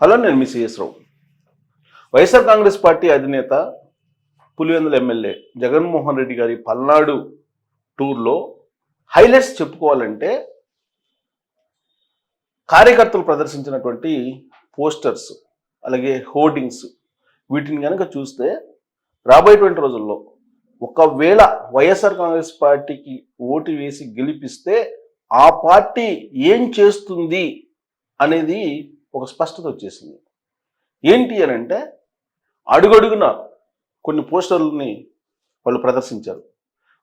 Hello నేను మీ CS Rao. YSR Congress party అధినేత పులివెందుల ఎమ్మెల్యే జగన్మోహన్ రెడ్డి గారి పల్నాడు టూర్లో హైలైట్స్ చెప్పుకోవాలంటే కార్యకర్తలు ప్రదర్శించినటువంటి పోస్టర్స్ అలాగే హోర్డింగ్స్ వీటిని కనుక చూస్తే రాబోయేటువంటి రోజుల్లో ఒకవేళ వైఎస్ఆర్ కాంగ్రెస్ పార్టీకి ఓటు వేసి గెలిపిస్తే ఆ పార్టీ ఏం చేస్తుంది అనేది ఒక స్పష్టత వచ్చేసింది. ఏంటి అని అంటే అడుగడుగున కొన్ని పోస్టర్లని వాళ్ళు ప్రదర్శించారు.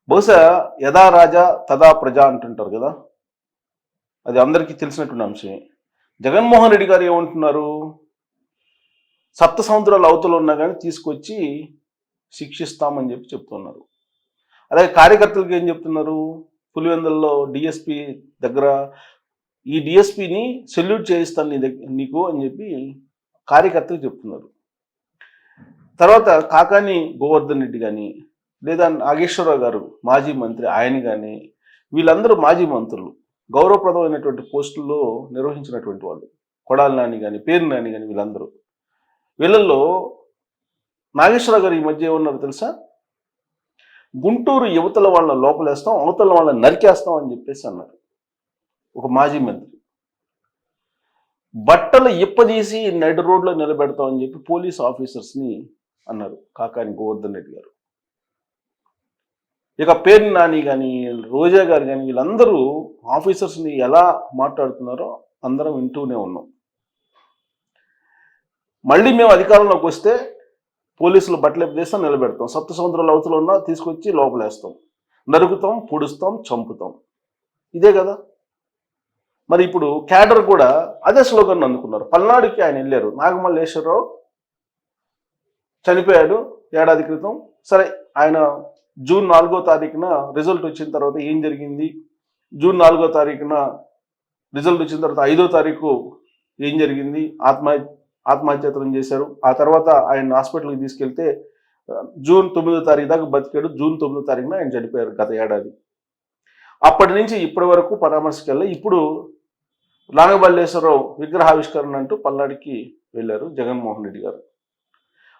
బహుశా యథా రాజా తదా ప్రజ అంటుంటారు కదా. అది అందరికీ తెలిసినటువంటి అంశమే. జగన్మోహన్ రెడ్డి గారు ఏమంటున్నారు? సప్త సముద్రాల అవతల ఉన్నా కానీ తీసుకొచ్చి శిక్షిస్తామని చెప్పి చెప్తున్నారు. అలాగే కార్యకర్తలకు ఏం చెప్తున్నారు? పులివెందుల్లో డిఎస్పి దగ్గర ఈ డిఎస్పిని సెల్యూట్ చేయిస్తాను నీ దగ్గర నీకు అని చెప్పి కార్యకర్తలు చెప్తున్నారు. తర్వాత కాకాని గోవర్ధన్ రెడ్డి కానీ లేదా నాగేశ్వరరావు గారు మాజీ మంత్రి ఆయన కానీ వీళ్ళందరూ మాజీ మంత్రులు గౌరవప్రదమైనటువంటి పోస్టుల్లో నిర్వహించినటువంటి వాళ్ళు కొడాలి నాని కానీ పేరు నాని కానీ వీళ్ళందరూ. వీళ్ళల్లో నాగేశ్వరరావు గారు ఈ మధ్య ఏమన్నారు తెలుసా? గుంటూరు యువతల వాళ్ళ లోపలేస్తాం అవతల వాళ్ళని నరికేస్తాం అని చెప్పేసి అన్నారు. ఒక మాజీ మంత్రి. బట్టలు ఇప్పదీసి నడి రోడ్లో నిలబెడతాం అని చెప్పి పోలీస్ ఆఫీసర్స్ని అన్నారు కాకాని గోవర్ధన్ రెడ్డి గారు. ఇక పేరు నాని కానీ రోజా గారు కానీ వీళ్ళందరూ ఆఫీసర్స్ని ఎలా మాట్లాడుతున్నారో అందరం వింటూనే ఉన్నాం. మళ్ళీ మేము అధికారంలోకి వస్తే పోలీసులు బట్టలు ఎప్పదేస్తాం నిలబెడతాం. సప్త సముద్రాల అవతల ఉన్నా తీసుకొచ్చి లోపలేస్తాం. నరుకుతాం పొడుస్తాం చంపుతాం. ఇదే కదా? మరి ఇప్పుడు క్యాడర్ కూడా అదే స్లోగన్ అందుకున్నారు. పల్నాడుకి ఆయన వెళ్ళారు. నాగమల్లేశ్వరరావు చనిపోయాడు ఏడాది క్రితం. సరే ఆయన జూన్ నాలుగో తారీఖున రిజల్ట్ వచ్చిన తర్వాత ఏం జరిగింది? జూన్ నాలుగో తారీఖున రిజల్ట్ వచ్చిన తర్వాత ఐదో తారీఖు ఏం జరిగింది? ఆత్మహత్య ఆత్మహత్యాతనం చేశారు. ఆ తర్వాత ఆయన హాస్పిటల్కి తీసుకెళ్తే జూన్ తొమ్మిదో తారీఖు దాకా బతికాడు. జూన్ తొమ్మిదో తారీఖున ఆయన చనిపోయారు గత ఏడాది. అప్పటి నుంచి ఇప్పటి వరకు పరామర్శకెళ్ళి ఇప్పుడు నాగబల్లేశ్వరరావు విగ్రహావిష్కరణ అంటూ పల్నాడికి వెళ్ళారు జగన్మోహన్ రెడ్డి గారు.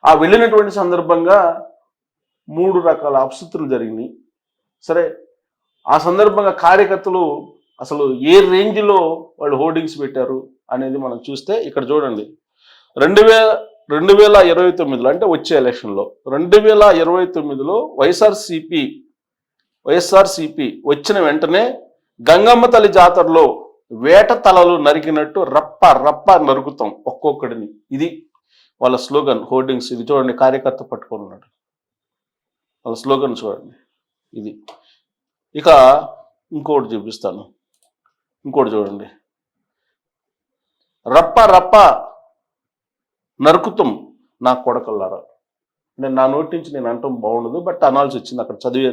ఆ వెళ్ళినటువంటి సందర్భంగా మూడు రకాల అపశృతులు జరిగినాయి. సరే ఆ సందర్భంగా కార్యకర్తలు అసలు ఏ రేంజ్లో వాళ్ళు హోర్డింగ్స్ పెట్టారు అనేది మనం చూస్తే ఇక్కడ చూడండి. రెండు వేల రెండు వేల ఇరవై తొమ్మిదిలో అంటే వచ్చే ఎలక్షన్లో రెండు వేల ఇరవై తొమ్మిదిలో వైఎస్ఆర్సిపి వైఎస్ఆర్సిపి వచ్చిన వెంటనే గంగమ్మ తల్లి జాతరలో వేట తలలు నరికినట్టు రప్ప రప్ప నరుకుతాం ఒక్కొక్కడిని. ఇది వాళ్ళ స్లోగన్ హోర్డింగ్స్. ఇది చూడండి కార్యకర్త పట్టుకొని ఉన్నాడు వాళ్ళ స్లోగన్ చూడండి. ఇది. ఇక ఇంకోటి చూపిస్తాను. ఇంకోటి చూడండి. రప్ప రప్ప నరుకుతాం నా కొడకల్లారా. నేను నా నోటి నుంచి నేను అంటాం బాగుండదు బట్ అనాల్సి వచ్చింది. అక్కడ చదివే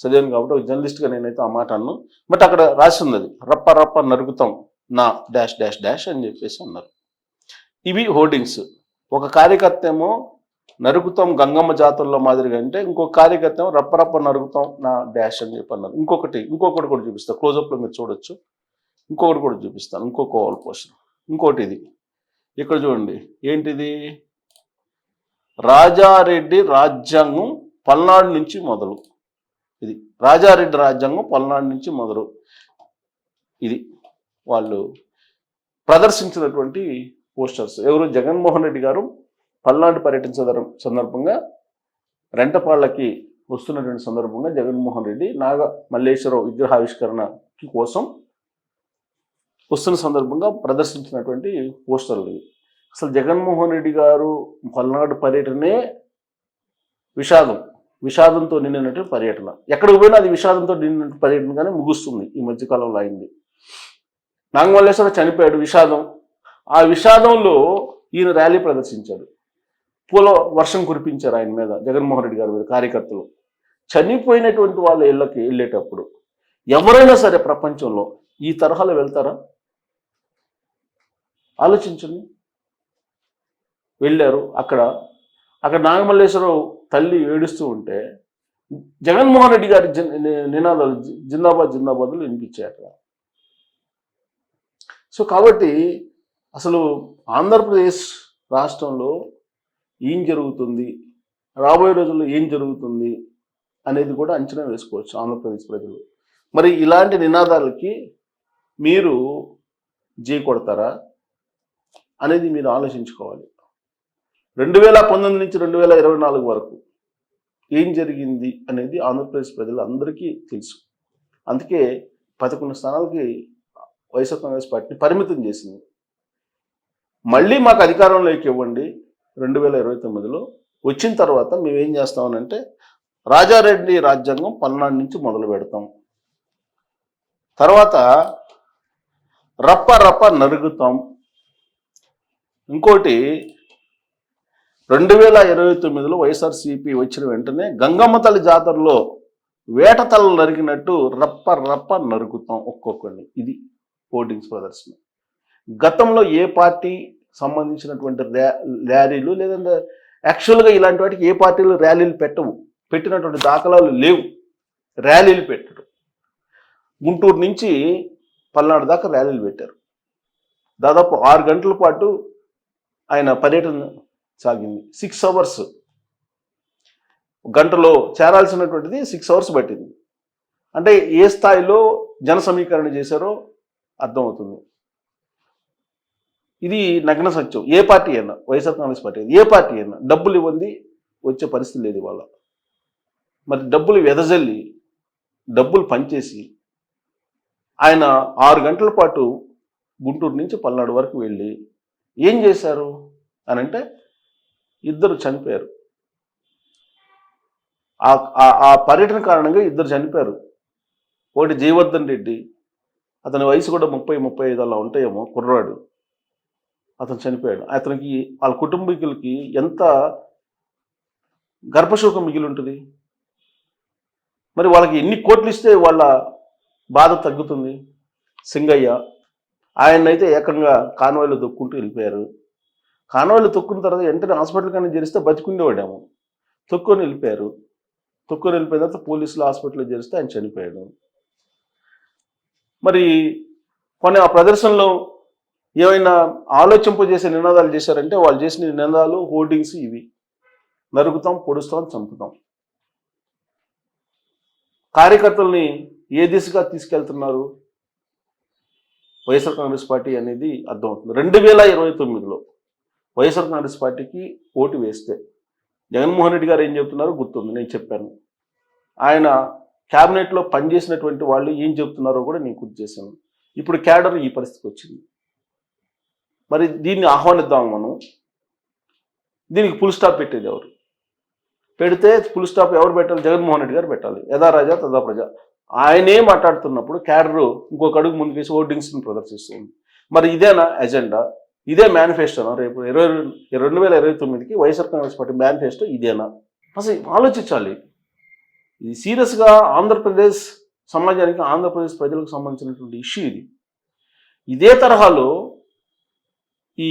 చదివాను కాబట్టి ఒక జర్నలిస్ట్గా నేనైతే ఆ మాట అన్ను. బట్ అక్కడ రాసి ఉంది అది రప్ప రప్ప నరుకుతాం నా డాష్ డాష్ డాష్ అని చెప్పేసి అన్నారు. ఇవి హోర్డింగ్స్. ఒక కార్యకర్త ఏమో నరుకుతాం గంగమ్మ జాతరలో మాదిరిగా అంటే ఇంకొక కార్యకర్త ఏమో రప్ప రప్ప నరుకుతాం నా డాష్ అని చెప్పి అన్నారు. ఇంకొకటి ఇంకొకటి కూడా చూపిస్తాను క్లోజప్లో మీరు చూడొచ్చు. ఇంకొకటి కూడా చూపిస్తాను. ఇంకొక వాల్ పోస్టర్ ఇంకోటి ఇది. ఇక్కడ చూడండి. ఏంటిది? రాజారెడ్డి రాజ్యాంగం పల్నాడు నుంచి మొదలు. ఇది రాజారెడ్డి రాజ్యాంగం పల్నాడు నుంచి మొదలు ఇది వాళ్ళు ప్రదర్శించినటువంటి పోస్టర్స్. ఎవరు? జగన్మోహన్ రెడ్డి గారు పల్నాడు పర్యటించే సందర్భంగా రెంటపాళ్ళకి వస్తున్నటువంటి సందర్భంగా జగన్మోహన్ రెడ్డి నాగ మల్లేశ్వరరావు విగ్రహావిష్కరణ కోసం వస్తున్న సందర్భంగా ప్రదర్శించినటువంటి పోస్టర్లు ఇవి. అసలు జగన్మోహన్ రెడ్డి గారు పల్నాడు పర్యటనే విషాదం. విషాదంతో నిండినటువంటి పర్యటన. ఎక్కడికి పోయినా అది విషాదంతో నిండిన పర్యటనగానే ముగుస్తుంది. ఈ మధ్యకాలంలో అయింది. నాగమల్లేశ్వర చనిపోయాడు విషాదం. ఆ విషాదంలో ఈయన ర్యాలీ ప్రదర్శించాడు. పూల వర్షం కురిపించారు ఆయన మీద జగన్మోహన్ రెడ్డి గారి మీద కార్యకర్తలు. చనిపోయినటువంటి వాళ్ళ ఇళ్ళకి వెళ్ళేటప్పుడు ఎవరైనా సరే ప్రపంచంలో ఈ తరహాలో వెళ్తారా? ఆలోచించండి. వెళ్ళారు. అక్కడ అక్కడ నాగమల్లేశ్వరరావు తల్లి ఏడుస్తూ ఉంటే జగన్మోహన్ రెడ్డి గారి జిన్- నినాదాలు జి- జిందాబాద్ జిందాబాద్లు వినిపించాయి అక్కడ సో కాబట్టి అసలు ఆంధ్రప్రదేశ్ రాష్ట్రంలో ఏం జరుగుతుంది? రాబోయే రోజుల్లో ఏం జరుగుతుంది? అనేది కూడా అంచనా వేసుకోవచ్చు ఆంధ్రప్రదేశ్ ప్రజలు. మరి ఇలాంటి నినాదాలకి మీరు జీ కొడతారా అనేది మీరు ఆలోచించుకోవాలి. రెండు వేల పంతొమ్మిది నుంచి రెండు వేల ఇరవై నాలుగు వరకు ఏం జరిగింది అనేది ఆంధ్రప్రదేశ్ ప్రజలందరికీ తెలుసు. అందుకే పదకొండు స్థానాలకి వైఎస్ఆర్ కాంగ్రెస్ పార్టీని పరిమితం చేసింది. మళ్ళీ మాకు అధికారంలోకి ఇవ్వండి రెండు వేల ఇరవై తొమ్మిదిలో. వచ్చిన తర్వాత మేము ఏం చేస్తామనంటే రాజారెడ్డి రాజ్యాంగం పల్నాడు నుంచి మొదలు పెడతాం. తర్వాత రప్ప రప్ప నరుగుతాం. ఇంకోటి రెండు వేల ఇరవై తొమ్మిదిలో వైఎస్ఆర్సీపీ వచ్చిన వెంటనే గంగమ్మ తల్లి జాతరలో వేట తలలు నరికినట్టు రప్ప రప్ప నరుకుతాం ఒక్కొక్కరిని. ఇది హోర్డింగ్స్ ప్రదర్శన గతంలో ఏ పార్టీ సంబంధించినటువంటి ర్యా ర్యాలీలు లేదంటే యాక్చువల్గా ఇలాంటి వాటికి ఏ పార్టీలు ర్యాలీలు పెట్టవు. పెట్టినటువంటి దాఖలాలు లేవు. ర్యాలీలు పెట్టడం గుంటూరు నుంచి పల్నాడు దాకా ర్యాలీలు పెట్టారు. దాదాపు ఆరు గంటల పాటు ఆయన పర్యటన సాగింది. సిక్స్ అవర్స్ గంటలో చేరాల్సినటువంటిది సిక్స్ అవర్స్ పట్టింది. అంటే ఏ స్థాయిలో జన సమీకరణ చేశారో అర్థమవుతుంది. ఇది నగ్న సత్యం. ఏ పార్టీ అయినా వైఎస్ఆర్ కాంగ్రెస్ పార్టీ ఏ పార్టీ అయినా డబ్బులు ఇవ్వండి వచ్చే పరిస్థితి లేదు ఇవాళ. మరి డబ్బులు వెదజల్లి డబ్బులు పనిచేసి ఆయన ఆరు గంటల పాటు గుంటూరు నుంచి పల్నాడు వరకు వెళ్ళి ఏం చేశారు? అని అంటే ఇద్దరు చనిపోయారు. ఆ- ఆ- పర్యటన కారణంగా ఇద్దరు చనిపోయారు. ఒకటి జీవర్ధన్ రెడ్డి అతని వయసు కూడా ముప్పై ముప్పై ఐదు అలా ఉంటాయేమో కుర్రాడు. అతను చనిపోయాడు. అతనికి వాళ్ళ కుటుంబీకులకి ఎంత గర్భశోకం మిగిలి ఉంటుంది మరి వాళ్ళకి ఎన్ని కోట్లు ఇస్తే వాళ్ళ బాధ తగ్గుతుంది? సింగయ్య ఆయన్నైతే ఏకంగా కాన్వాయ్లో దొక్కుంటూ వెళ్ళిపోయారు. కానవాళ్ళు తొక్కున్న తర్వాత వెంటనే హాస్పిటల్ కానీ చేరిస్తే బతికుండేవాడేమో తొక్కుని వెళ్ళిపోయారు. తొక్కుని వెళ్ళిపోయిన తర్వాత పోలీసులు హాస్పిటల్లో చేరిస్తే ఆయన చనిపోయాడు. మరి కొన్ని ఆ ప్రదర్శనలో ఏమైనా ఆలోచింపజేసే నినాదాలు చేశారంటే వాళ్ళు చేసిన నినాదాలు హోర్డింగ్స్ ఇవి. నరుకుతాం పొడుస్తాం చంపుతాం. కార్యకర్తల్ని ఏ దిశగా తీసుకెళ్తున్నారు? వైఎస్ఆర్ కాంగ్రెస్ పార్టీ అనేది అర్థమవుతుంది. రెండు వేల ఇరవై తొమ్మిదిలో వైఎస్ఆర్ కాంగ్రెస్ పార్టీకి ఓటు వేస్తే. జగన్మోహన్ రెడ్డి గారు ఏం చెప్తున్నారో? గుర్తుంది నేను చెప్పాను. ఆయన క్యాబినెట్లో పనిచేసినటువంటి వాళ్ళు ఏం చెప్తున్నారో కూడా నేను గుర్తు చేశాను. ఇప్పుడు క్యాడర్ ఈ పరిస్థితికి వచ్చింది. మరి దీన్ని ఆహ్వానిద్దాం మనం. దీనికి ఫుల్ స్టాప్ పెట్టేది ఎవరు? పెడితే ఫుల్ స్టాప్ ఎవరు పెట్టాలి? జగన్మోహన్ రెడ్డి గారు పెట్టాలి. యథా రాజా తదా ప్రజ. ఆయనే మాట్లాడుతున్నప్పుడు క్యాడరు ఇంకొక అడుగు ముందుకేసి ఓటింగ్స్ని ప్రదర్శిస్తుంది. మరి ఇదేనా ఎజెండా? ఇదే మేనిఫెస్టోనా రేపు ఇరవై రెండు వేల ఇరవై తొమ్మిదికి వైఎస్ఆర్ కాంగ్రెస్ పార్టీ మేనిఫెస్టో ఇదేనా? అసలు ఆలోచించాలి? ఇది సీరియస్గా ఆంధ్రప్రదేశ్ సమాజానికి ఆంధ్రప్రదేశ్ ప్రజలకు సంబంధించినటువంటి ఇష్యూ ఇది. ఇదే తరహాలో ఈ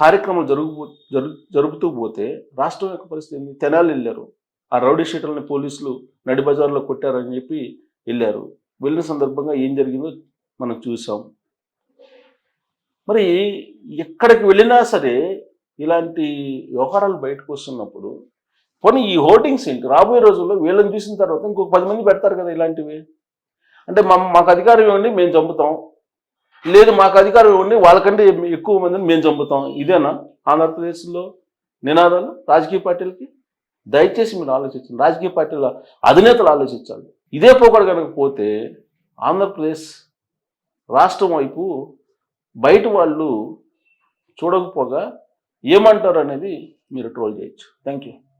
కార్యక్రమం జరుగు జరు జరుపుతూ పోతే రాష్ట్రం యొక్క పరిస్థితి తెనాలి వెళ్ళారు. ఆ రౌడీ షీటర్ని పోలీసులు నడి బజార్లో కొట్టారని చెప్పి వెళ్ళారు. వెళ్ళిన సందర్భంగా ఏం జరిగిందో మనం చూసాం. మరి ఎక్కడికి వెళ్ళినా సరే ఇలాంటి వ్యవహారాలు బయటకు వస్తున్నప్పుడు పోనీ ఈ హోర్డింగ్స్ ఏంటి? రాబోయే రోజుల్లో వీళ్ళని చూసిన తర్వాత ఇంకొక పది మంది పెడతారు కదా ఇలాంటివి. అంటే మా మాకు అధికారం ఇవ్వండి మేము చంపుతాం. లేదు మాకు అధికారం ఇవ్వండి వాళ్ళకంటే ఎక్కువ మందిని మేము చంపుతాం. ఇదేనా ఆంధ్రప్రదేశ్లో నినాదాలు రాజకీయ పార్టీలకి? దయచేసి మీరు ఆలోచించండి. రాజకీయ పార్టీల అధినేతలు ఆలోచించాలి. ఇదే పోకడ కనుక పోతే ఆంధ్రప్రదేశ్ రాష్ట్రం వైపు బయట వాళ్ళు చూడకపోగా ఏమంటారు అనేది మీరు ట్రోల్ చేయొచ్చు. Thank you